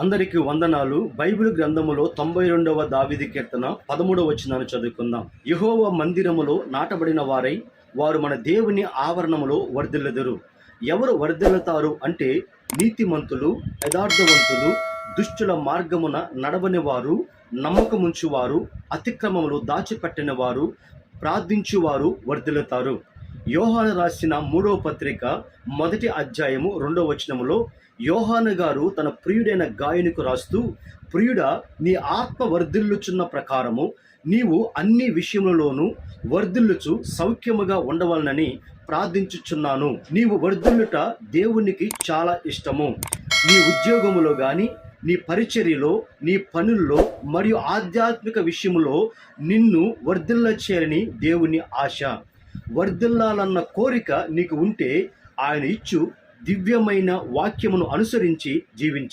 అందరికి వందనాలు. బైబిల్ గ్రంథములో తొంభై రెండవ దావిది కీర్తన పదమూడవ వచనాన్ని చదువుకుందాం. యహోవ మందిరములో నాటబడిన వారై వారు మన దేవుని ఆవరణములో వర్ధిల్లెదరు. ఎవరు వర్ధిల్లుతారు అంటే నీతిమంతులు యథార్థవంతులు దుష్టుల మార్గమున నడవని వారు నమ్మకముంచువారు అతిక్రమములు దాచిపెట్టిన వారు ప్రార్థించువారు వర్ధిల్లుతారు. యోహాను రాసిన మూడవ పత్రిక మొదటి అధ్యాయము రెండవ వచనములో యోహాను గారు తన ప్రియుడైన గాయనికు రాస్తూ ప్రియుడ నీ ఆత్మ వర్ధిల్లుచున్న ప్రకారము నీవు అన్ని విషయములలోనూ వర్ధిల్లుచు సౌఖ్యముగా ఉండవలనని ప్రార్థించుచున్నాను. నీవు వర్ధిల్లుట దేవునికి చాలా ఇష్టము. నీ ఉద్యోగములో కానీ నీ పరిచర్యలో నీ పనుల్లో మరియు ఆధ్యాత్మిక విషయములో నిన్ను వర్ధిల్ల చేరని దేవుని ఆశ. వర్ధిల్లాలన్న కోరిక నీకు ఉంటే ఆయన ఇచ్చు దివ్యమైన వాక్యమును అనుసరించి జీవించు.